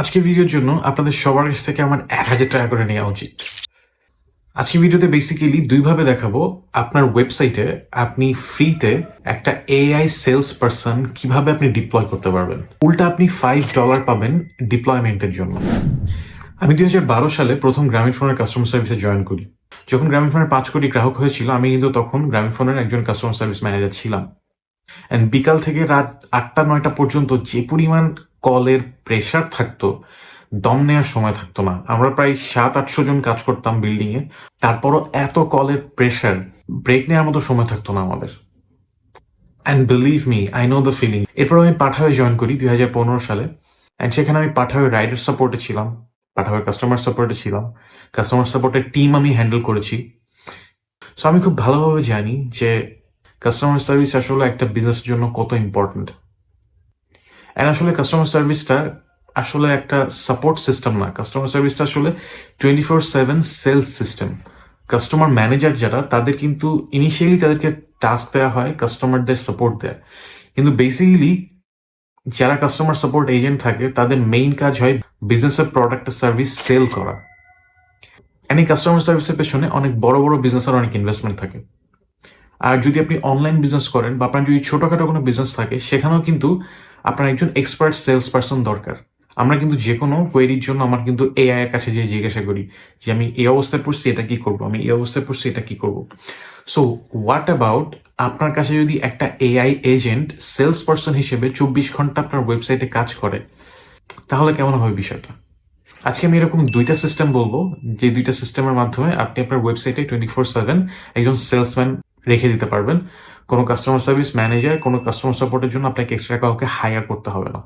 আজকের ভিডিওর জন্য আপনাদের সবার কাছ থেকে আমার এক হাজার টাকা করে নেওয়া উচিত। আজকের ভিডিওতে বেসিক্যালি দুইভাবে দেখাবো। আপনার ওয়েবসাইটে আপনি ফ্রিতে একটা এআই সেলস পারসন কীভাবে আপনি ডিপ্লয় করতে পারবেন। উল্টা আপনি ফাইভ ডলার পাবেন ডিপ্লয়মেন্টের জন্য। আমি দুই বারো সালে প্রথম গ্রামীণ ফোনের কাস্টমার সার্ভিসে জয়েন করি। যখন গ্রামীণ ফোনের পাঁচ কোটি গ্রাহক হয়েছিল, আমি কিন্তু তখন গ্রামীণ ফোনের একজন কাস্টমার সার্ভিস ম্যানেজার ছিলাম। অ্যান্ড বিকাল থেকে রাত আটটা, নয়টা পর্যন্ত যে পরিমাণ কলের প্রেশার থাকতো, দম নেওয়ার সময় থাকতো না। আমরা প্রায় সাত, আটশো জন কাজ করতাম বিল্ডিং এ। তারপরও এত কলের প্রেশার ব্রেক নেওয়ার মতো সময় থাকতো না আমাদের। And believe me I know the feeling এরপর আমি পাঠাবে জয়েন করি দুই হাজার পনেরো সালে। অ্যান্ড সেখানে আমি পাঠাবে রাইডার সাপোর্টে ছিলাম পাঠাবে কাস্টমার সাপোর্টে ছিলাম। কাস্টমার সাপোর্টের টিম আমি হ্যান্ডেল করেছি। সো আমি খুব ভালোভাবে জানি যে কাস্টমার সার্ভিস আসলে একটা বিজনেসের জন্য কত ইম্পর্ট্যান্ট অ্যান্ড আসলে কাস্টমার সার্ভিসটা আসলে একটা সাপোর্ট সিস্টেম না। কাস্টমার সার্ভিসটা আসলে twenty four seven sales system customer manager যারা, তাদের কিন্তু ইনিশিয়ালি তাদেরকে টাস্ক দেওয়া হয় কাস্টমারদের সাপোর্ট দেয়। কিন্তু বেসিক্যালি যারা কাস্টমার সাপোর্ট এজেন্ট থাকে, তাদের মেইন কাজ হয় বিজনেসের প্রোডাক্ট সার্ভিস সেল করা। এই কাস্টমার সার্ভিসের পেছনে অনেক বড় বড় বিজনেসের অনেক ইনভেস্টমেন্ট থাকে। আর যদি আপনি অনলাইন বিজনেস করেন বা আপনার যদি ছোটখাটো কোনো বিজনেস থাকে, সেখানেও কিন্তু আপনার একজন এক্সপার্ট সেলস পার্সন দরকার। আমরা কিন্তু যে কোনো কোয়েরির জন্য আমার কিন্তু এআই এর কাছে যে জিজ্ঞাসা করি যে, আমি এই অবস্থায় পড়ছি, এটা কি করব? আমি এই অবস্থায় পড়ছি, এটা কি করব? সো হোয়াট অ্যাবাউট আপনার কাছে যদি একটা এআই এজেন্ট সেলস পার্সন হিসেবে চব্বিশ ঘণ্টা আপনার ওয়েবসাইটে কাজ করে, তাহলে কেমন হবে বিষয়টা? আজকে আমি এরকম দুইটা সিস্টেম বলব। যে দুইটা সিস্টেমের মাধ্যমে আপনি আপনার ওয়েবসাইটে টোয়েন্টি ফোর সেভেন একজন সেলসম্যান রেখে দিতে পারবেন। কোনো কাস্টমার সার্ভিস ম্যানেজার কোনো কাস্টমার সাপোর্টের জন্য আপনাকে এক্সট্রা কাউকে হায়ার করতে হবে না।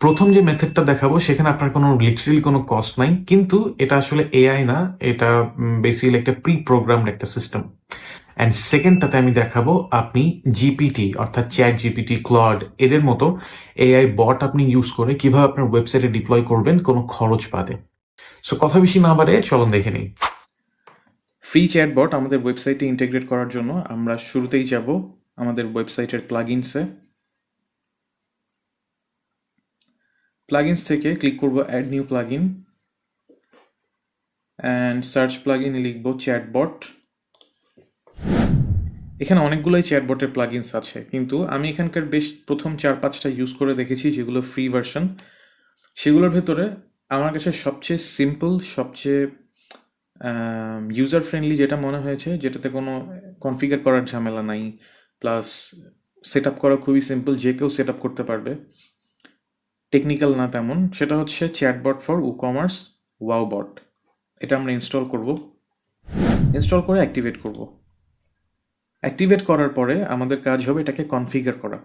প্রথম যে মেথডটা দেখাবো, সেখানে আপনার কোনো লিটারেলি কোনো কস্ট নাই। কিন্তু এটা আসলে এআই না, এটা বেসিক্যালি একটা প্রি প্রোগ্রামড একটা সিস্টেম অ্যান্ড সেকেন্ডটাতে আমি দেখাবো, আপনি জিপিটি অর্থাৎ চ্যাট জিপিটি ক্লড এদের মতো এআই বট আপনি ইউজ করে কীভাবে আপনার ওয়েবসাইটে ডিপ্লয় করবেন, কোনো খরচ বাদে। সো কথা বেশি না বাড়ে চলুন দেখে নিই। ফ্রি চ্যাটবট আমাদের ওয়েবসাইটে ইন্টিগ্রেট করার জন্য। আমরা শুরুতেই যাব আমাদের ওয়েবসাইটের প্লাগইনসে প্লাগইনস থেকে ক্লিক করব add new plugin and search plugin লিখব চ্যাটবট এখানে অনেকগুলোই চ্যাটবটের প্লাগইনস আছে, কিন্তু আমি এখানকার বেশ প্রথম চার পাঁচটা ইউজ করে দেখেছি, যেগুলো ফ্রি ভার্সন সেগুলোর ভেতরে আমার কাছে সবচেয়ে সিম্পল সবচেয়ে ইউজার ফ্রেন্ডলি যেটা মনে হয়েছে, যেটাতে কোনো কনফিগার করার ঝামেলা নাই প্লাস সেট আপ করা খুবই সিম্পল যে কেউ সেট আপ করতে পারবে। টেকনিক্যাল না তেমন, সেটা হচ্ছে chatbot for WooCommerce WoowBot এটা আমরা ইনস্টল করব। ইনস্টল করে অ্যাক্টিভেট করব। অ্যাক্টিভেট করার পরে আমাদের কাজ হবে এটাকে কনফিগার করা।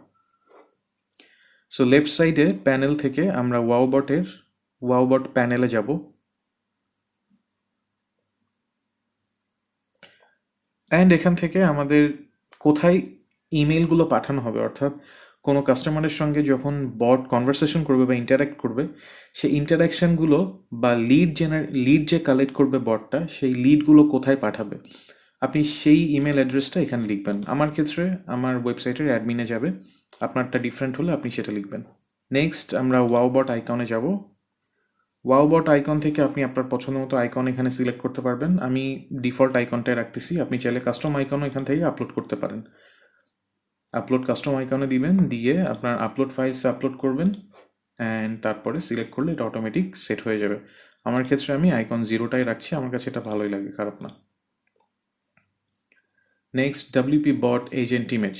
সো লেফট সাইডে প্যানেল থেকে আমরা ওয়াও বটের ওয়াও বট প্যানেলে যাব। অ্যান্ড এখান থেকে আমাদের কোথায় ইমেলগুলো পাঠানো হবে, অর্থাৎ কোনো কাস্টমারের সঙ্গে যখন বট কনভারসেশন করবে বা ইন্টারাক্ট করবে, সেই ইন্টারাকশানগুলো বা লিড জেনার লিড যে কালেক্ট করবে বটটা সেই লিডগুলো কোথায় পাঠাবে? আপনি সেই ইমেল অ্যাড্রেসটা এখানে লিখবেন। আমার ক্ষেত্রে আমার ওয়েবসাইটের অ্যাডমিনে যাবে। আপনারটা ডিফারেন্ট হলে আপনি সেটা লিখবেন। নেক্সট আমরা ওয়াও বট আইকনে যাব। ওয়াও বট আইকন থেকে আপনি আপনার পছন্দ মতো আইকন এখানে সিলেক্ট করতে পারবেন। আমি ডিফল্ট আইকনটাই রাখতেছি। আপনি চাইলে কাস্টম আইকনও এখান থেকে আপলোড করতে পারেন। আপলোড কাস্টম আইকনে দিবেন, দিয়ে আপনার আপলোড ফাইলসে আপলোড করবেন অ্যান্ড তারপরে সিলেক্ট করলে এটা অটোমেটিক সেট হয়ে যাবে। আমার ক্ষেত্রে আমি আইকন জিরোটাই রাখছি। আমার কাছে এটা ভালোই লাগে, খারাপ না। Next WP bot agent image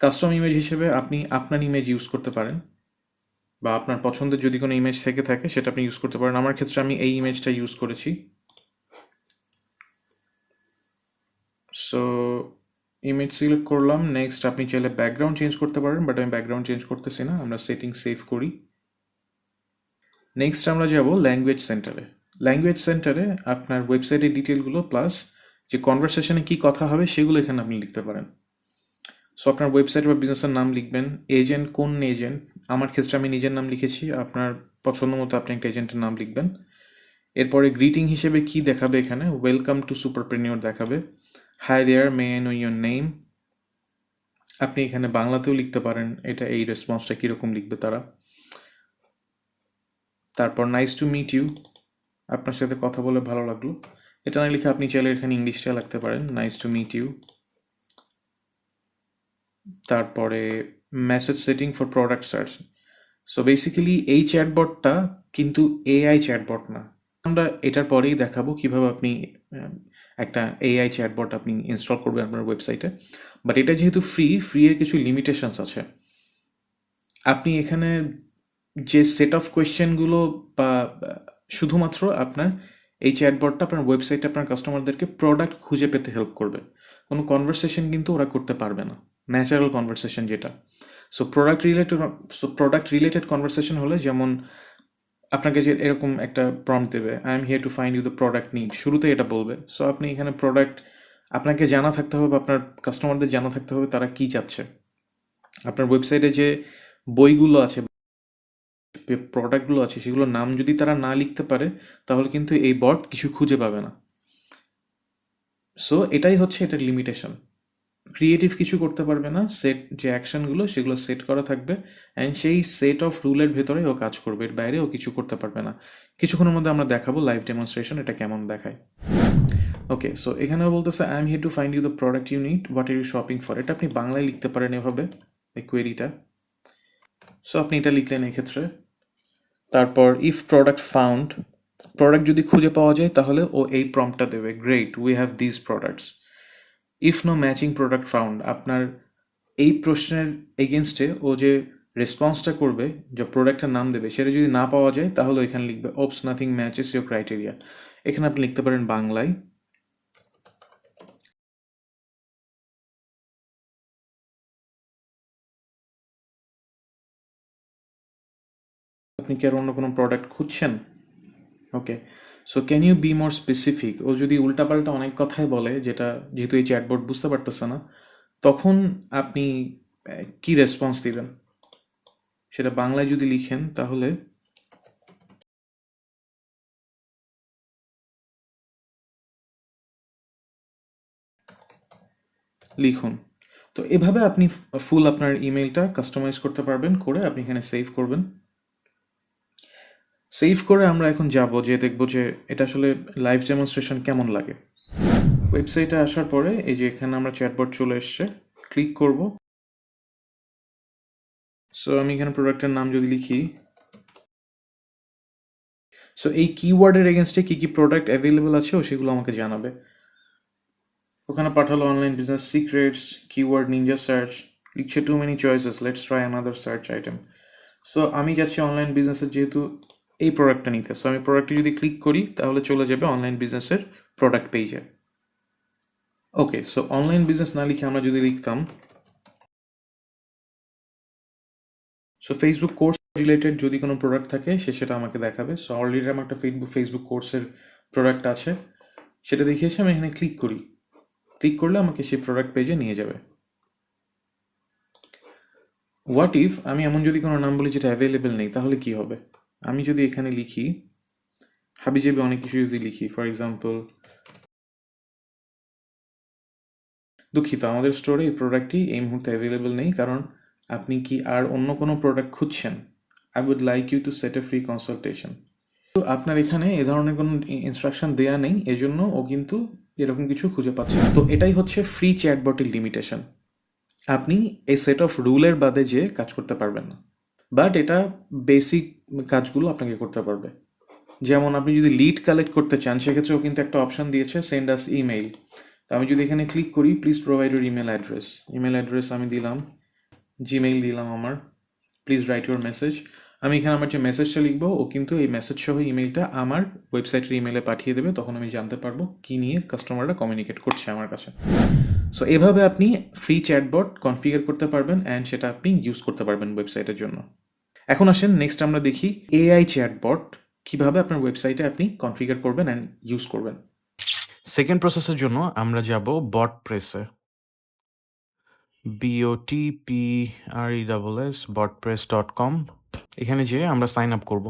custom image হিসেবে আপনি আপনার ইমেজ ইউজ করতে পারেন। বা আপনার পছন্দের যদি কোনো ইমেজ থেকে থাকে, সেটা আপনি ইউজ করতে পারেন। আমার ক্ষেত্রে আমি এই ইমেজটা ইউজ করেছি। সো ইমেজ সিলেক্ট করলাম। নেক্সট আপনি চাইলে ব্যাকগ্রাউন্ড চেঞ্জ করতে পারেন বাট আমি ব্যাকগ্রাউন্ড চেঞ্জ করতেছি না। আমরা সেটিং সেভ করি। নেক্সট আমরা যাব ল্যাঙ্গুয়েজ সেন্টারে ল্যাঙ্গুয়েজ সেন্টারে আপনার ওয়েবসাইটের ডিটেলগুলো প্লাস যে কনভারসেশনে কী কথা হবে, সেগুলো এখানে আপনি লিখতে পারেন। সো আপনার ওয়েবসাইট বা বিজনেসের নাম লিখবেন। এজেন্ট কোন এজেন্ট আমার ক্ষেত্রে আমি নিজের নাম লিখেছি। আপনার পছন্দ মতো আপনি একটা এজেন্টের নাম লিখবেন। এরপরে গ্রিটিং হিসেবে কি দেখাবে এখানে? ওয়েলকাম টু সুপারপ্রেনিওর দেখাবে। Hi there may know your name আপনি এখানে বাংলাতেও লিখতে পারেন। এটা এই রেসপন্সটা কীরকম লিখবে তারা। তারপর নাইস টু মিট ইউ আপনার সাথে কথা বলে ভালো লাগল। এটা না লিখে আপনি চাইলে এখানে ইংলিশটা লাগতে পারেন। নাইস টু মিট ইউ তারপরে message setting for product search so basically এই চ্যাটবটটা কিন্তু এআই চ্যাটবট না। আমরা এটার পরেই দেখাবো কীভাবে আপনি একটা এআই চ্যাটবট আপনি ইনস্টল করবেন আপনার ওয়েবসাইটে বাট এটা যেহেতু ফ্রি ফ্রি এর কিছু লিমিটেশনস আছে। আপনি এখানে যে সেট অফ কোয়েশ্চেনগুলো বা, শুধুমাত্র আপনার এই চ্যাটবটটা আপনার ওয়েবসাইটে আপনার কাস্টমারদেরকে প্রোডাক্ট খুঁজে পেতে হেল্প করবে। কোনো কনভারসেশন কিন্তু ওরা করতে পারবে না। ন্যাচারাল কনভারসেশন যেটা। So product related so product related conversation হলে যেমন আপনাকে যে এরকম একটা প্রম্পট দেবে I am here to find you the product need শুরুতে এটা বলবে। সো আপনি এখানে প্রোডাক্ট আপনাকে জানা থাকতে হবে আপনার কাস্টমারদের জানা থাকতে হবে তারা কি চাচ্ছে। আপনার ওয়েবসাইটে যে বইগুলো আছে প্রোডাক্টগুলো আছে, সেগুলোর নাম যদি তারা না লিখতে পারে, তাহলে কিন্তু এই বট কিছু খুঁজে পাবে না। সো এটাই হচ্ছে এটার লিমিটেশন ক্রিয়েটিভ কিছু করতে পারবে না সেট যে অ্যাকশনগুলো সেগুলো সেট করা থাকবে অ্যান্ড সেই সেট অফ রুলের ভেতরে ও কাজ করবে, এর বাইরে ও কিছু করতে পারবে না। কিছুক্ষণের মধ্যে আমরা দেখাবো লাইভ ডেমনস্ট্রেশন এটা কেমন দেখায়। ওকে সো এখানেও বলতেছে I am here to find you the product you need what you shopping for এটা আপনি বাংলায় লিখতে পারেন এভাবে, এই কোয়েরিটা সো আপনি এটা লিখলেন এই ক্ষেত্রে তারপর ইফ প্রোডাক্ট ফাউন্ড প্রোডাক্ট যদি খুঁজে পাওয়া যায় তাহলে ও এই প্রম্পটা দেবে great we have this products if no matching product found আপনার এই প্রশ্নের এগেনস্টে ও যে রেসপন্সটা করবে, যে প্রোডাক্টের নাম দেবে, সেটা যদি না পাওয়া যায়, তাহলে এখানে লিখবে oops nothing matches your criteria এখানে আপনি লিখতে পারেন বাংলায়, আপনি কি আর অন্য কোনো প্রোডাক্ট খুঁজছেন? Okay so can you be more specific ও যদি উল্টাপাল্টা অনেক কথাই বলে, যেটা যেহেতু এই চ্যাটবোর্ড বুঝতে পারতেছে না, তখন আপনি কি রেসপন্স দিবেন? সেটা বাংলায় যদি লিখেন, তাহলে লিখুন। তো এভাবে আপনি ফুল আপনার ইমেলটা কাস্টমাইজ করতে পারবেন, করে আপনি এখানে সেভ করবেন। সেভ করে আমরা এখন যাব যে দেখব যে এটা আসলে লাইভ ডেমনস্ট্রেশন কেমন লাগে। ওয়েবসাইটে আসার পরে এই যে এখানে আমরা চ্যাটবট চলে এসছে ক্লিক করব। সো আমি এখানে প্রোডাক্টের নাম যদি লিখি। সো এই কিওয়ার্ডের এগেনস্টে কী কী প্রোডাক্ট অ্যাভেলেবেল আছে, ও সেগুলো আমাকে জানাবে। ওখানে পাঠালো online business secrets keyword ninja search লিখছে too many choices let's try another search item so আমি যাচ্ছি অনলাইন বিজনেসের যেহেতু এই প্রোডাক্টটা নিতে। সো আমি প্রোডাক্টে যদি ক্লিক করি, তাহলে চলে যাবে অনলাইন বিজনেসের প্রোডাক্ট পেজে ওকে সো অনলাইন বিজনেস না লিখে আমরা যদি লিখতাম সো ফেসবুক কোর্স রিলেটেড যদি কোনো প্রোডাক্ট থাকে, সে সেটা আমাকে দেখাবে। সো অলরেডি আমার একটা ফেসবুক ফেসবুক কোর্সের প্রোডাক্ট আছে। সেটা দেখিয়েছে, আমি এখানে ক্লিক করি। ক্লিক করলে আমাকে সেই প্রোডাক্ট পেজে নিয়ে যাবে। হোয়াট ইফ আমি এমন যদি কোনো নাম বলি যেটা অ্যাভেলেবেল নেই, তাহলে কি হবে? আমি যদি এখানে লিখি, হাবিজাবি অনেক কিছু যদি লিখি ফর এক্সাম্পল দুঃখিত, আমাদের স্টোরে এই প্রোডাক্টটি এই মুহূর্তে অ্যাভেলেবেল নেই, কারণ আপনি কি আর অন্য কোনো প্রোডাক্ট খুঁজছেন? I would like you to set a free consultation তো আপনার এখানে এ ধরনের কোনো ইনস্ট্রাকশন দেয়া নেই, এজন্য ও কিন্তু এরকম কিছু খুঁজে পাচ্ছে তো এটাই হচ্ছে ফ্রি চ্যাটবটের লিমিটেশন আপনি এই সেট অফ রুলের বাদে যে কাজ করতে পারবেন না। বাট এটা বেসিক কাজগুলো আপনাকে করতে পারবে। যেমন আপনি যদি লিড কালেক্ট করতে চান সেক্ষেত্রেও কিন্তু একটা অপশন দিয়েছে সেন্ড আস ইমেইল তো আমি যদি এখানে ক্লিক করি please provide your email address email address আমি দিলাম জিমেইল দিলাম আমার। প্লিজ রাইট ইউর মেসেজ আমি এখানে আমার যে মেসেজটা লিখব, ও কিন্তু এই মেসেজ সহ ইমেলটা আমার ওয়েবসাইটের ইমেলে পাঠিয়ে দেবে। তখন আমি জানতে পারব কী নিয়ে কাস্টমাররা কমিউনিকেট করছে আমার কাছে। সো এভাবে আপনি ফ্রি চ্যাটবট কনফিগার করতে পারবেন অ্যান্ড সেটা আপনি ইউজ করতে পারবেন ওয়েবসাইটের জন্য। এখন আসেন নেক্সট আমরা দেখি এআই চ্যাটবট কীভাবে আপনার ওয়েবসাইটে আপনি কনফিগার করবেন অ্যান্ড ইউজ করবেন। সেকেন্ড প্রসেসের জন্য আমরা যাব বট প্রেসে B O T P R E double S bot press dot com এখানে যেয়ে আমরা সাইন আপ করব।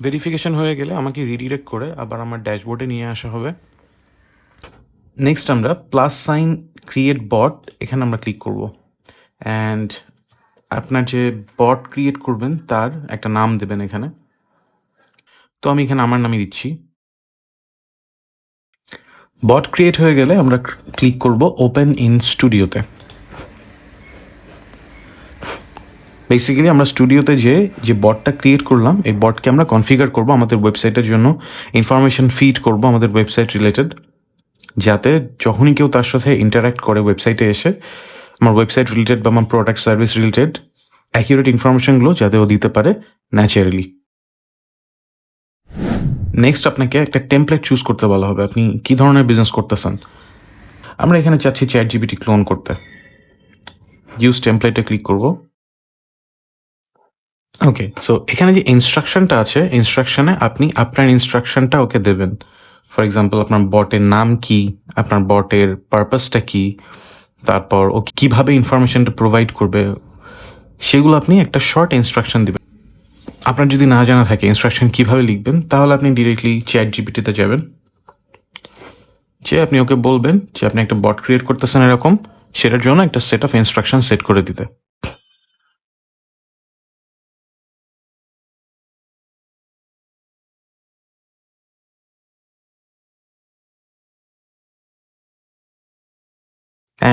ভেরিফিকেশন হয়ে গেলে আমাকে রিডিরেক্ট করে আবার আমার ড্যাশবোর্ডে নিয়ে আসা হবে। নেক্সট আমরা প্লাস সাইন ক্রিয়েট বট এখানে আমরা ক্লিক করব। অ্যান্ড আপনার যে বট ক্রিয়েট করবেন, তার একটা নাম দেবেন এখানে। তো আমি এখানে আমার নামই দিচ্ছি। বট ক্রিয়েট হয়ে গেলে আমরা ক্লিক করব ওপেন ইন স্টুডিওতে বেসিক্যালি আমরা স্টুডিওতে যে যে বটটা ক্রিয়েট করলাম, এই বটকে আমরা কনফিগার করব আমাদের ওয়েবসাইটের জন্য। ইনফরমেশন ফিড করব আমাদের ওয়েবসাইট রিলেটেড যাতে যখনই কেউ তার সাথে ইন্টারাক্ট করে ওয়েবসাইটে এসে আমার ওয়েবসাইট রিলেটেড বা আমার প্রোডাক্ট সার্ভিস রিলেটেড অ্যাকিউরেট ইনফরমেশনগুলো যাতে ও দিতে পারে ন্যাচারালি নেক্সট আপনাকে একটা টেমপ্লেট চুজ করতে বলা হবে। আপনি কি ধরনের বিজনেস করতেছেন? আমরা এখানে চাচ্ছি চ্যাট জিবিটি ক্লোন করতে। ইউজ টেমপ্লেটে ক্লিক করব। ওকে সো এখানে যে ইনস্ট্রাকশনটা আছে ইনস্ট্রাকশনে আপনি আপনার ইনস্ট্রাকশনটা ওকে দেবেন। ফর এক্সাম্পল আপনার বটের নাম কি? আপনার বটের পারপাসটা কি? তারপর ও কীভাবে ইনফরমেশনটা প্রোভাইড করবে, সেগুলো আপনি একটা শর্ট ইনস্ট্রাকশন দেবেন। আপনার যদি না জানা থাকে ইনস্ট্রাকশন কীভাবে লিখবেন, তাহলে আপনি ডিরেক্টলি চ্যাট জিপিটিতে যাবেন। যে আপনি ওকে বলবেন যে আপনি একটা বট ক্রিয়েট করতেছেন এরকম, সেটার জন্য একটা সেট অফ ইনস্ট্রাকশন সেট করে দিতে।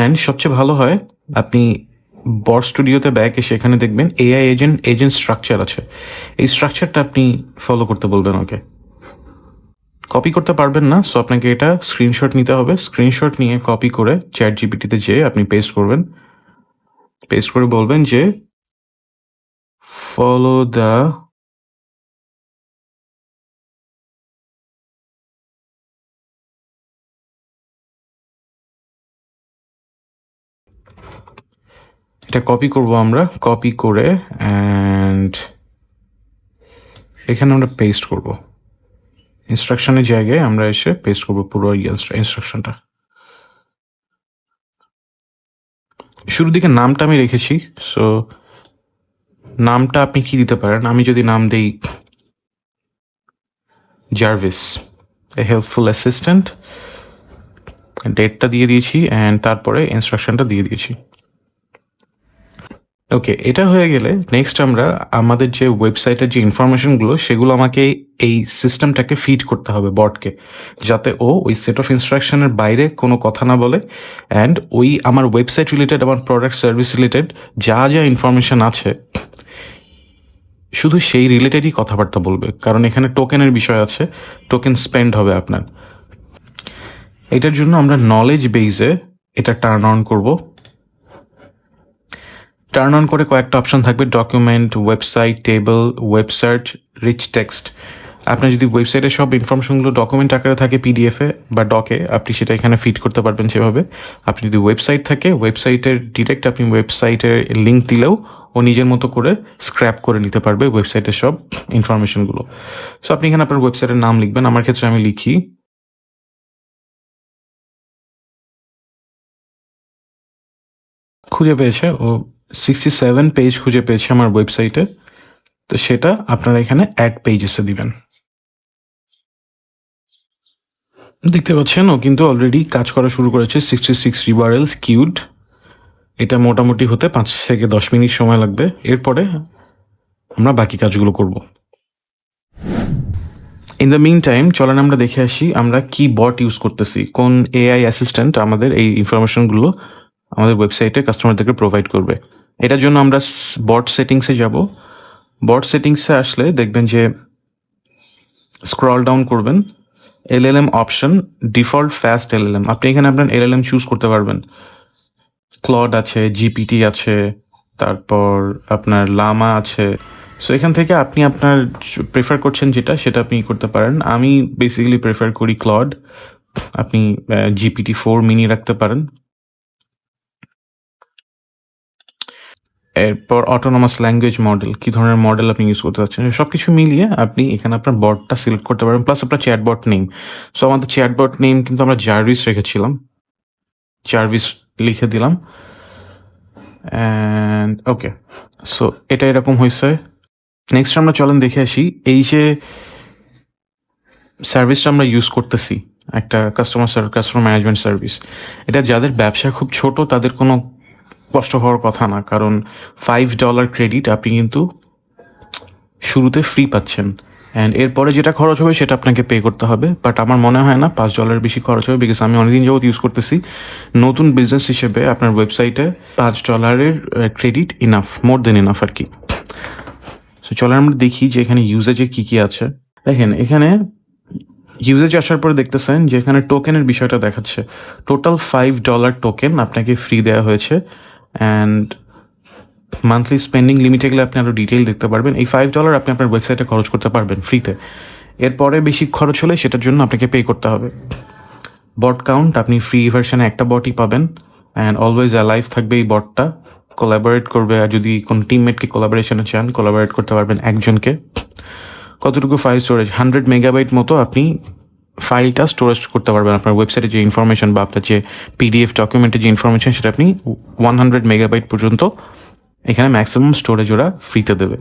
অ্যান্ড সবচেয়ে ভালো হয়, আপনি বর স্টুডিওতে ব্যাক এসে এখানে দেখবেন এআই এজেন্ট এজেন্ট স্ট্রাকচার আছে। এই স্ট্রাকচারটা আপনি ফলো করতে বলবেন ওকে কপি করতে পারবেন না সো আপনাকে এটা স্ক্রিনশট নিতে হবে। স্ক্রিনশট নিয়ে কপি করে চ্যাট জিপিটিতে যেয়ে আপনি পেস্ট করবেন। পেস্ট করে বলবেন যে ফলো দ্য এটা কপি করব আমরা কপি করে অ্যান্ড এখানে আমরা পেস্ট করব। ইনস্ট্রাকশনের জায়গায় আমরা এসে পেস্ট করব পুরো ইনস্ট্রাকশনটা শুরুর দিকে নামটা আমি রেখেছি সো নামটা আপনি কি দিতে পারেন? আমি যদি নাম দেই জার্ভিস এ হেল্পফুল অ্যাসিস্ট্যান্ট ডেটটা দিয়ে দিয়েছি অ্যান্ড তারপরে ইনস্ট্রাকশনটা দিয়ে দিয়েছি। ওকে এটা হয়ে গেলে নেক্সট আমরা আমাদের যে ওয়েবসাইটের যে ইনফরমেশনগুলো সেগুলো আমাকে এই সিস্টেমটাকে ফিড করতে হবে বটকে যাতে ও ওই সেট অফ ইনস্ট্রাকশনের বাইরে কোনো কথা না বলে অ্যান্ড ওই আমার ওয়েবসাইট রিলেটেড আমার প্রোডাক্ট সার্ভিস রিলেটেড যা যা ইনফরমেশন আছে, শুধু সেই রিলেটেডই কথাবার্তা বলবে, কারণ এখানে টোকেনের বিষয় আছে টোকেন স্পেন্ড হবে আপনার। এটার জন্য আমরা নলেজ বেইজে এটা টার্ন অন করব। টার্ন অন করে কয়েকটা অপশন থাকবে document website table website rich text আপনার যদি ওয়েবসাইটে সব ইনফরমেশনগুলো ডকুমেন্ট আকারে থাকে পিডিএফে বা ডকে আপনি সেটা এখানে ফিট করতে পারবেন সেভাবে। আপনি যদি ওয়েবসাইট থাকে ওয়েবসাইটের ডিরেক্ট আপনি ওয়েবসাইটের লিঙ্ক দিলেও ও নিজের মতো করে স্ক্র্যাপ করে নিতে পারবে ওয়েবসাইটের সব ইনফরমেশনগুলো সো আপনি এখানে আপনার ওয়েবসাইটের নাম লিখবেন। আমার ক্ষেত্রে আমি লিখি খুঁজে পেয়েছে ও সিক্সটি সেভেন পেজ খুঁজে পেয়েছে আমার ওয়েবসাইটে তো সেটা আপনারা এখানে অ্যাড পেজেসে দিবেন। দেখতে পাচ্ছেন, ও কিন্তু অলরেডি কাজ করা শুরু করেছে সিক্সটি সিক্স রিবারেলস কিউড এটা মোটামুটি হতে পাঁচ থেকে দশ মিনিট সময় লাগবে। এরপরে আমরা বাকি কাজগুলো করব। ইন দ্য মিন টাইম চলেন আমরা দেখে আসি আমরা কি বট ইউজ করতেছি। কোন এআই অ্যাসিস্ট্যান্ট আমাদের এই ইনফরমেশনগুলো আমাদের ওয়েবসাইটে কাস্টমারদেরকে প্রোভাইড করবে। এটার জন্য আমরা বট সেটিংসে যাব। বট সেটিংসে আসলে দেখবেন যে স্ক্রল ডাউন করবেন। LLM option default fast LLM আপনি এখানে আপনার এলএলএম চুজ করতে পারবেন। ক্লড আছে জিপিটি আছে, তারপর আপনার লামা আছে। সো এখান থেকে আপনি আপনার প্রেফার করছেন যেটা, সেটা আপনি করতে পারেন। আমি বেসিক্যালি প্রেফার করি ক্লড আপনি জিপিটি ফোর মিনি রাখতে পারেন। এরপর অটোনমাস ল্যাঙ্গুয়েজ মডেল কি ধরনের মডেল আপনি ইউজ করতে চাচ্ছেন? সব কিছু মিলিয়ে আপনি এখানে আপনার বটটা সিলেক্ট করতে পারেন প্লাস আপনার চ্যাটবট নেম সো আমাদের চ্যাটবট নেম কিন্তু আমরা জার্ভিস রেখেছিলাম। জার্ভিস লিখে দিলাম। অ্যান্ড ওকে সো এটা এরকম হয়েছে। নেক্সট আমরা চলেন দেখে আসি। এই যে সার্ভিসটা আমরা ইউজ করতেছি, একটা কাস্টমার কাস্টমার ম্যানেজমেন্ট সার্ভিস এটা যাদের ব্যবসা খুব ছোট, তাদের কোনো কষ্ট হওয়ার কথা না, কারণ ফাইভ ডলার ক্রেডিট আপনি কিন্তু শুরুতে ফ্রি পাচ্ছেন। অ্যান্ড এরপরে যেটা খরচ হবে সেটা আপনাকে পে করতে হবে। বাট আমার মনে হয় না পাঁচ ডলার বেশি খরচ হবে বিকজ আমি অনেকদিন যাবত ইউজ করতেছি। নতুন বিজনেস হিসেবে আপনার ওয়েবসাইটে পাঁচ ডলারের credit enough more than enough আর কি। সো চলো আমরা দেখি যে এখানে ইউজেজে কী কী আছে। দেখেন, এখানে ইউজেজ আসার পরে দেখতেছেন যে এখানে টোকেনের বিষয়টা দেখাচ্ছে। টোটাল ফাইভ ডলার টোকেন আপনাকে ফ্রি দেওয়া হয়েছে। অ্যান্ড মান্থলি স্পেন্ডিং লিমিটে গেলে আপনি আরও ডিটেল দেখতে পারবেন। এই ফাইভ ডলার আপনি আপনার ওয়েবসাইটে খরচ করতে পারবেন ফ্রিতে এরপরে বেশি খরচ হলে সেটার জন্য আপনাকে পে করতে হবে। বট কাউন্ট আপনি ফ্রি ভার্সনে একটা বটই পাবেন। অ্যান্ড অলওয়েজ অ্যালাইভ থাকবে এই বটটা কোলাবোরেট করবে আর যদি কোনো টিমমেটকে কোলাবোরেশনে চান কোলাবোরেট করতে পারবেন একজনকে। কতটুকু ফাইল স্টোরেজ হান্ড্রেড মেগাবাইট মতো আপনি ফাইলটা স্টোরেজ করতে পারবেন আপনার ওয়েবসাইটে যে ইনফরমেশন বা আপনার যে পিডিএফ ডকুমেন্টে যে ইনফরমেশন সেটা আপনি ওয়ান হান্ড্রেড মেগাবাইট পর্যন্ত এখানে ম্যাক্সিমাম স্টোরেজ ওরা ফ্রিতে দেবে।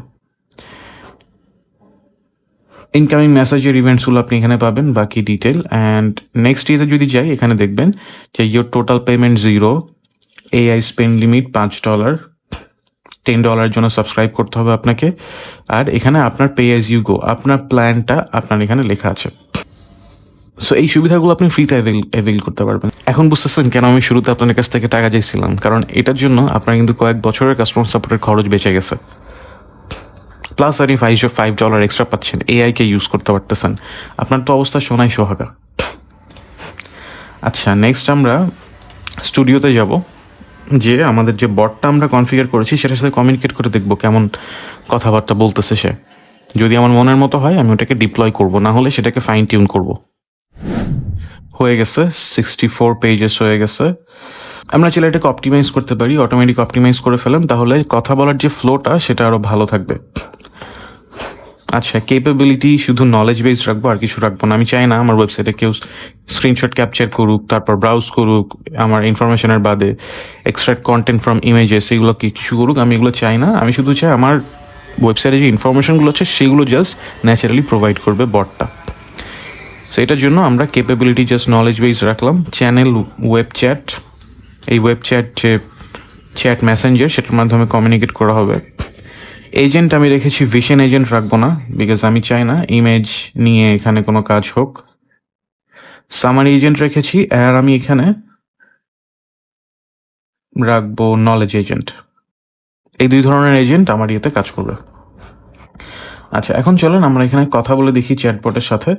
ইনকামিং মেসেজের ইভেন্টসগুলো আপনি এখানে পাবেন, বাকি ডিটেল অ্যান্ড নেক্সট ইয়েতে যদি যাই, এখানে দেখবেন যে your total payment zero AI spend limit পাঁচ ডলার টেন ডলারের জন্য সাবস্ক্রাইব করতে হবে আপনাকে। আর এখানে আপনার পে অ্যাজ ইউ গো আপনার প্ল্যানটা আপনার এখানে লেখা আছে। সো এই সুবিধাগুলো আপনি ফ্রিতে অ্যাভেল অ্যাভেল করতে পারবেন। এখন বুঝতেছেন কেন আমি শুরুতে আপনাদের কাছ থেকে টাকা চাইছিলাম। কারণ এটার জন্য আপনার কিন্তু কয়েক বছরের কাস্টমার সাপোর্টের খরচ বেঁচে গেছে। প্লাস আপনি ফাইভ ফাইভ ডলার এক্সট্রা পাচ্ছেন। এআইকে ইউজ করতে পারতেছেন। আপনার তো অবস্থা শোনাই সোহাগা। আচ্ছা নেক্সট আমরা স্টুডিওতে যাব। যে আমাদের যে বটটা আমরা কনফিগার করেছি, সেটার সাথে কমিউনিকেট করে দেখব কেমন কথাবার্তা বলতেছে সে। যদি আমার মনের মতো হয়, আমি ওটাকে ডিপ্লয় করব। না হলে সেটাকে ফাইন টিউন করব। হয়ে গেছে সিক্সটি ফোর পেজেস হয়ে গেছে। আমরা চাইলে এটাকে অপটিমাইজ করতে পারি অটোমেটিক অপটিমাইজ করে ফেলেন তাহলে কথা বলার যে ফ্লোটা সেটা আরও ভালো থাকবে। আচ্ছা কেপেবিলিটি শুধু নলেজ বেস রাখব, আর কিছু রাখব না। আমি চাই না আমার ওয়েবসাইটে কেউ স্ক্রিনশট ক্যাপচার করুক, তারপর ব্রাউজ করুক, আমার ইনফরমেশনের বাদে এক্সট্রাক্ট কন্টেন্ট ফ্রম ইমেজেস এগুলো কিছু করুক, আমি এগুলো চাই না। আমি শুধু চাই আমার ওয়েবসাইটে যে ইনফরমেশনগুলো আছে, সেগুলো জাস্ট ন্যাচারালি প্রোভাইড করবে বটটা সো এটার জন্য আমরা কেপেবিলিটি জাস্ট নলেজ বেস রাখলাম। চ্যানেল ওয়েব চ্যাট এই ওয়েব চ্যাট যে চ্যাট মেসেঞ্জার সেটার মাধ্যমে কমিউনিকেট করা হবে। এজেন্ট আমি রেখেছি ভিশন এজেন্ট রাখব না বিকজ আমি চাই না ইমেজ নিয়ে এখানে কোনো কাজ হোক। সামারি এজেন্ট রেখেছি, আর আমি এখানে রাখব নলেজ এজেন্ট এই দুই ধরনের এজেন্ট আমার ইয়েতে কাজ করবে। আচ্ছা এখন চলেন আমরা এখানে কথা বলে দেখি চ্যাটবটের সাথে।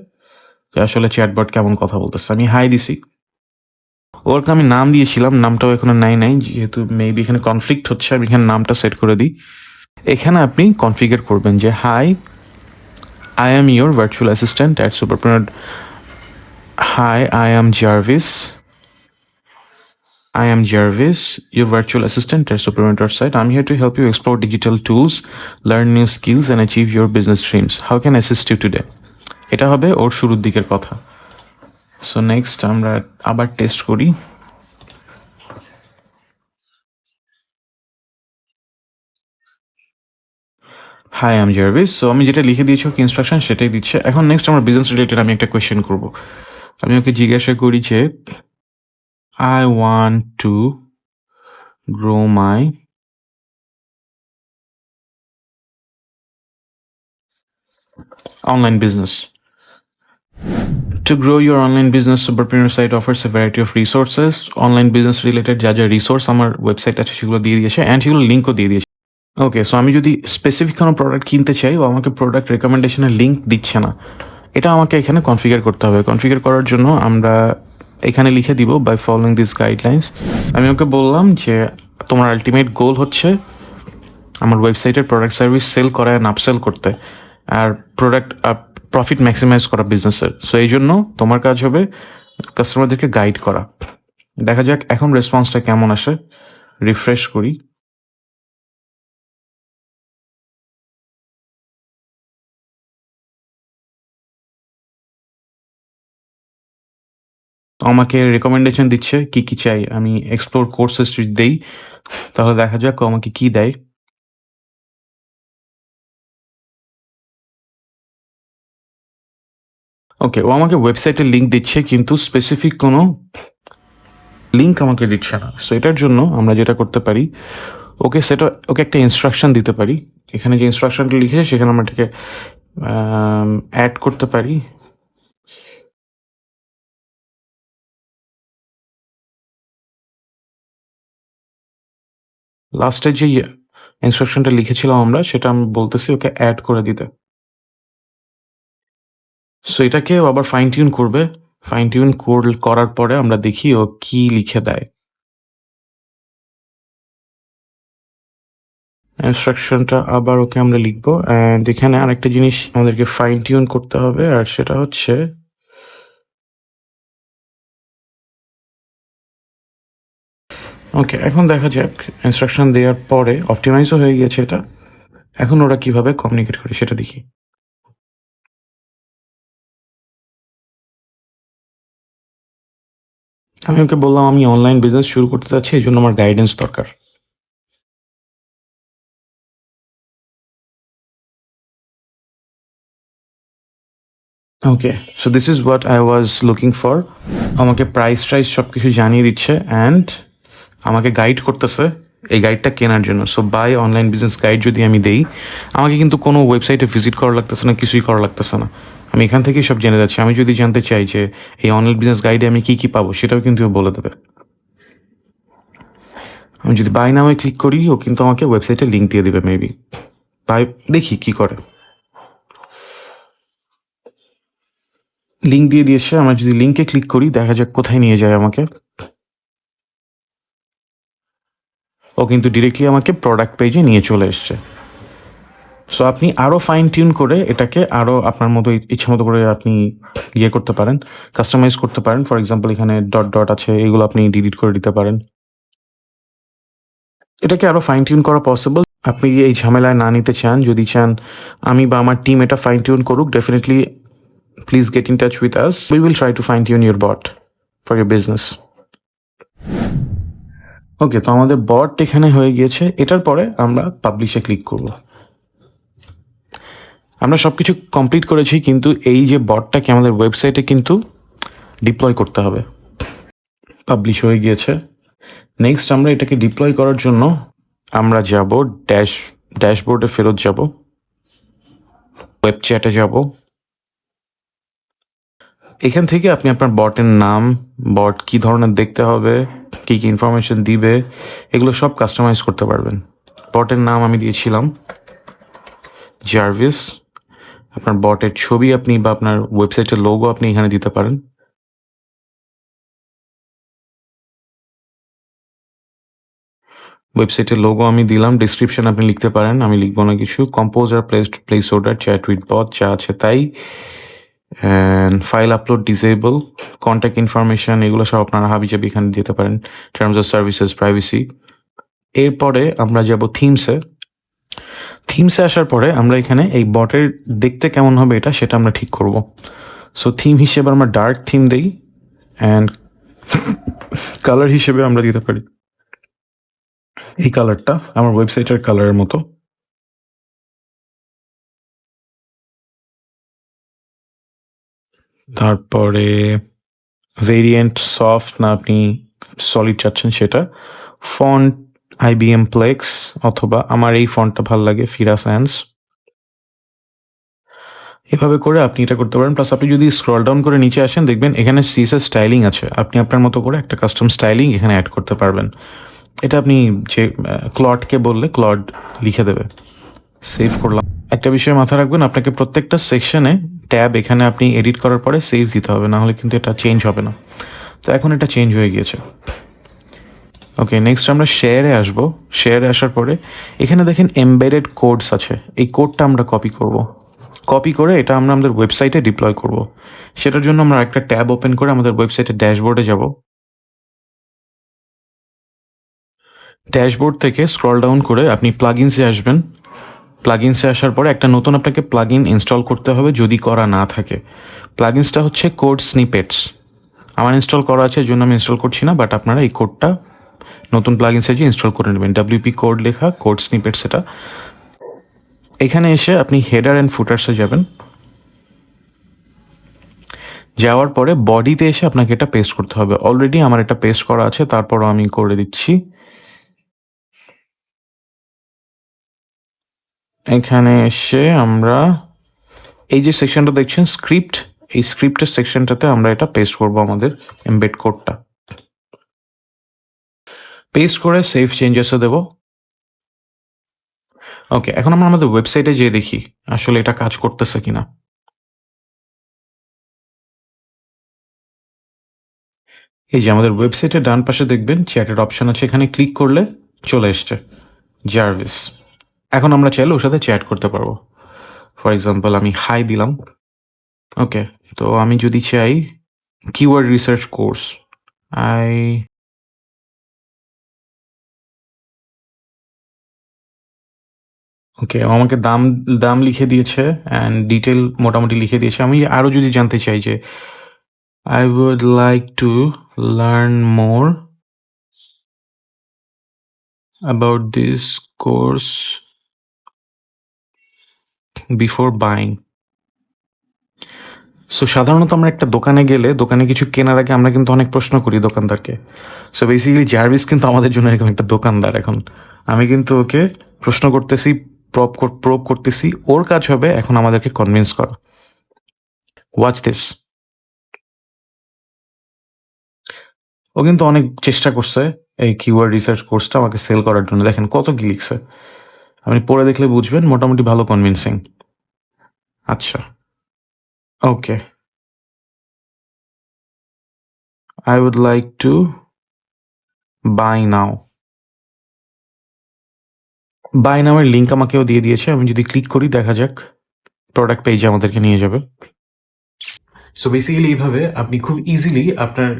যে আসলে চ্যাটবট কেমন কথা বলতেছে আমি হাই দিছি ওরকে আমি নাম দিয়েছিলাম নামটাও এখনও নাই নাই যেহেতু মেবি এখানে কনফ্লিক্ট হচ্ছে আমি এখানে নামটা সেট করে দিই এখানে আপনি কনফিগার করবেন যে hi I am your virtual assistant at Superpreneur hi I am Jarvis I am Jarvis, your virtual assistant at Supermentor site. I'm here to help you explore digital tools, learn new skills, and achieve your business dreams. How can I assist you today? এটা হবে ওর শুরুর দিকের কথা। So next আমরা আবার test করি। High আম Jarvis so আমি যেটা লিখে দিয়েছি ওকে ইনস্ট্রাকশন সেটাই দিচ্ছে। এখন নেক্সট আমার বিজনেস রিলেটেড আমি একটা কোয়েশ্চেন করব। আমি ওকে জিজ্ঞাসা করি যে I want to grow my online business. To grow your online business, Superpreneur site offers a variety of resources. Online business related যা যা রিসোর্স আমার ওয়েবসাইট আছে সেগুলো দিয়ে দিয়েছে অ্যান্ড সেগুলো লিঙ্কও দিয়ে দিয়েছে। ওকে সো আমি যদি স্পেসিফিক কোনো প্রোডাক্ট কিনতে চাই ও আমাকে প্রোডাক্ট রেকমেন্ডেশনের লিঙ্ক দিচ্ছে না। এটা আমাকে এখানে কনফিগার করতে হবে। কনফিগার করার জন্য আমরা এখানে লিখে দিব বাই ফলোইং দিস গাইডলাইন্স আমি ওকে বললাম যে তোমার আলটিমেট গোল হচ্ছে আমার ওয়েবসাইটের প্রোডাক্ট সার্ভিস সেল করা অ্যান্ড আপসেল করতে। আর প্রোডাক্ট প্রফিট ম্যাক্সিমাইজ করা বিজনেসের সো এই জন্য তোমার কাজ হবে কাস্টমারদেরকে গাইড করা। দেখা যাক এখন রেসপন্সটা কেমন আসে। রিফ্রেশ করি। আমাকে রেকমেন্ডেশন দিচ্ছে কি কি চাই। আমি এক্সপ্লোর কোর্সেস দেই, তাহলে দেখা যাক আমাকে কি দেয়। ওকে ও আমাকে ওয়েবসাইটের লিঙ্ক দিচ্ছে, কিন্তু স্পেসিফিক কোনো লিঙ্ক আমাকে দিচ্ছে না। সো এটার জন্য আমরা যেটা করতে পারি, ওকে সেটা ওকে একটা ইনস্ট্রাকশন দিতে পারি। এখানে যে ইনস্ট্রাকশনটা লিখেছে, সেখানে আমরা এটাকে অ্যাড করতে পারি। লাস্টে যে ইনস্ট্রাকশনটা লিখেছিলাম আমরা, সেটা আমি বলতেছি, ওকে অ্যাড করে দিতে। সো এটাকে আবার ফাইন টিউন করবে। ফাইন টিউন করার পরে আমরা দেখি ও কি লিখে দেয়। ইনস্ট্রাকশনটা আবার ওকে আমরা লিখব। অ্যান্ড এখানে আরেকটা জিনিস আমাদেরকে ফাইন টিউন করতে হবে, আর সেটা হচ্ছে ওকে এখন দেখা যাক। ইনস্ট্রাকশন দেওয়ার পরে অপটিমাইজও হয়ে গিয়েছে এটা। এখন ওরা কীভাবে কমিউনিকেট করে সেটা দেখি। আমি ওকে বললাম, আমি অনলাইন বিজনেস শুরু করতে চাচ্ছি, এই জন্য আমার গাইডেন্স দরকার। Okay so this is what I was looking for আমাকে প্রাইস ট্রাইস সব কিছু জানিয়ে দিচ্ছে অ্যান্ড আমাকে গাইড করতেছে এই গাইডটা কেনার জন্য। So buy online business guide যদি আমি দেই, আমাকে কিন্তু কোনো ওয়েবসাইটে ভিজিট করা লাগতেছে না, কিছুই করা লাগতেছে না। আমি এখান থেকেই সব জেনে যাচ্ছি। আমি যদি জানতে চাই যে এই অনলাইন বিজনেস গাইডে আমি কী কী পাবো, সেটাও কিন্তু বলে দেবে। আমি যদি বাই নামে ক্লিক করি, ও কিন্তু আমাকে ওয়েবসাইটে লিঙ্ক দিয়ে দেবে, মেবি। বাই, দেখি কি করে। লিঙ্ক দিয়ে দিয়েছে, আমার যদি লিঙ্কে ক্লিক করি, দেখা যাক কোথায় নিয়ে যায় আমাকে। ও কিন্তু ডিরেক্টলি আমাকে প্রোডাক্ট পেজে নিয়ে চলে এসছে। সো আপনি আরও ফাইন টিউন করে এটাকে আরও আপনার মতো ইচ্ছা মতো করে আপনি ইয়ে করতে পারেন কাস্টমাইজ করতে পারেন। ফর এক্সাম্পল এখানে ডট ডট আছে, এগুলো আপনি ডিলিট করে দিতে পারেন। এটাকে আরও ফাইন টিউন করা পসিবল আপনি এই ঝামেলায় না নিতে চান, যদি চান আমি বা আমার টিম এটা ফাইন টিউন করুক definitely please get in touch with us. We will try to fine tune your bot for your business. Okay তো আমাদের বট এখানে হয়ে গিয়েছে। এটার পরে আমরা পাবলিশে ক্লিক করব। আমরা সব কিছু কমপ্লিট করেছি, কিন্তু এই যে বটটাকে আমাদের ওয়েবসাইটে কিন্তু ডিপ্লয় করতে হবে। পাবলিশ হয়ে গিয়েছে। নেক্সট আমরা এটাকে ডিপ্লয় করার জন্য আমরা যাব ড্যাশ ড্যাশবোর্ডে ফেরত যাব। ওয়েব চ্যাটে যাব। এখান থেকে আপনি আপনার বটের নাম বট কি ধরনের দেখতে হবে, কি কি ইনফরমেশন দিবে, এগুলো সব কাস্টমাইজ করতে পারবেন। বটের নাম আমি দিয়েছিলাম জার্ভিস আপনার বটের ছবি আপনি বা আপনার ওয়েবসাইটের লোগো আপনি এখানে দিতে পারেন। ওয়েবসাইটের লোগো আমি দিলাম ডিসক্রিপশন আপনি লিখতে পারেন, আমি লিখব না কিছু। Composer place place order chat with bot যা আছে তাই। File upload disable contact information এগুলো সব আপনারা হাবিজাবি এখানে দিতে পারেন। টার্মস অফ সার্ভিসেস প্রাইভেসি এরপরে আমরা যাব থিমসে থিমসে আসার পরে আমরা এখানে এই বটের দেখতে কেমন হবে এটা সেটা আমরা ঠিক করব। সো থিম হিসেবে আমরা ডার্ক থিম দেই অ্যান্ড কালার হিসেবে আমরা দিতে পারি। এই কালারটা আমার ওয়েবসাইটের কালারের মতো। তারপরে ভেরিয়েন্ট সফট না আপনি সলিড চাচ্ছেন সেটা। ফন্ট আইবিএম প্লেক্স অথবা আমার এই ফন্টটা ভালো লাগে ফিরা সায়েন্স এভাবে করে আপনি এটা করতে পারেন। প্লাস আপনি যদি স্ক্রল ডাউন করে নিচে আসেন, দেখবেন এখানে সিএসএস স্টাইলিং আছে। আপনি আপনার মতো করে একটা কাস্টম স্টাইলিং এখানে অ্যাড করতে পারবেন। এটা আপনি যে ক্লডকে বললে ক্লড লিখে দেবে। সেভ করলাম। একটা বিষয় মাথায় রাখবেন, আপনাকে প্রত্যেকটা সেকশনে ট্যাব এখানে আপনি এডিট করার পরে সেভ দিতে হবে না হলে কিন্তু এটা চেঞ্জ হবে না। তো এখন এটা চেঞ্জ হয়ে গিয়েছে। ওকে নেক্সট আমরা শেয়ারে আসব। শেয়ারে আসার পরে এখানে দেখেন এমবেডেড কোডস আছে। এই কোডটা আমরা কপি করব। কপি করে এটা আমরা আমাদের ওয়েবসাইটে ডিপ্লয় করব। সেটার জন্য আমরা একটা ট্যাব ওপেন করে আমাদের ওয়েবসাইটের ড্যাশবোর্ডে যাব। ড্যাশবোর্ড থেকে স্ক্রল ডাউন করে আপনি প্লাগিনসে আসবেন। প্লাগিনসে আসার পরে একটা নতুন আপনাকে প্লাগইন ইনস্টল করতে হবে যদি করা না থাকে। প্লাগিনসটা হচ্ছে কোড স্নিপেটস আমার ইনস্টল করা আছে এই জন্য আমি ইনস্টল করছি না বাট আপনারা এই কোডটা নতুন প্লাগইনসে যে ইনস্টল করে নেবেন। ডাব্লিউপি কোড লেখা কোড স্নিপেটস সেটা। এখানে এসে আপনি হেডার অ্যান্ড ফুটার্সে যাবেন। যাওয়ার পরে বডিতে এসে আপনাকে এটা পেস্ট করতে হবে। অলরেডি আমার এটা পেস্ট করা আছে, তারপরও আমি করে দিচ্ছি। এখানে এসে আমরা এই যে সেকশনটা দেখছেন স্ক্রিপ্ট এই স্ক্রিপ্টের সেকশনটাতে আমরা এটা পেস্ট করব আমাদের এমবেড কোডটা পেস্ট করে সেভ চেঞ্জেসে দেব। ওকে এখন আমরা আমাদের ওয়েবসাইটে যেয়ে দেখি আসলে এটা কাজ করতেছে কিনা। এই যে আমাদের ওয়েবসাইটের ডান পাশে দেখবেন চ্যাটের অপশন আছে, এখানে ক্লিক করলে চলে এসছে জার্ভিস এখন আমরা চাইলে ওর সাথে চ্যাট করতে পারব। ফর এক্সাম্পল আমি হাই দিলাম। ওকে তো আমি যদি চাই keyword research course I okay আমাকে দাম দাম লিখে দিয়েছে অ্যান্ড ডিটেল মোটামুটি লিখে দিয়েছে। আমি আরও যদি জানতে চাই যে I would like to learn more about this course before buying so সাধারণত আমরা একটা দোকানে গেলে, দোকানে কিছু কেনার আগে আমরা কিন্তু অনেক প্রশ্ন করি দোকানদারকে। সো বেসিক্যালি জার্ভিস কিন্তু আমাদের জন্য এরকম একটা দোকানদার এখন। আমি কিন্তু ওকে প্রশ্ন করতেছি প্রব প্রোব করতেছি। ওর কাজ হবে এখন আমাদেরকে কনভিন্স করা। ওয়াচ দিস ও কিন্তু অনেক চেষ্টা করছে এই কিওয়ার্ড রিসার্চ কোর্সটা আমাকে সেল করার জন্য। দেখেন কত কি লিখছে। আপনি পড়ে দেখলে বুঝবেন, মোটামুটি ভালো কনভিন্সিং আচ্ছা। Okay I would like to buy now buy নামের লিঙ্ক আমাকেও দিয়ে দিয়েছে। আমি যদি ক্লিক করি, দেখা যাক প্রোডাক্ট পেজে আমাদেরকে নিয়ে যাবে। সো বেসিক্যালি এইভাবে আপনি খুব ইজিলি আপনার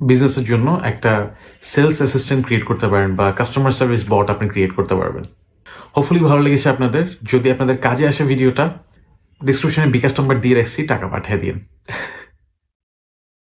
বিজনেসের জন্য একটা সেলস অ্যাসিস্ট্যান্ট ক্রিয়েট করতে পারেন বা কাস্টমার সার্ভিস বট আপনি ক্রিয়েট করতে পারবেন। হোপফুলি ভালো লেগেছে আপনাদের। যদি আপনাদের কাজে আসে ভিডিওটা ডিসক্রিপশনে বিকাশ নাম্বার দিয়ে রাখছি, টাকা পাঠিয়ে দিন।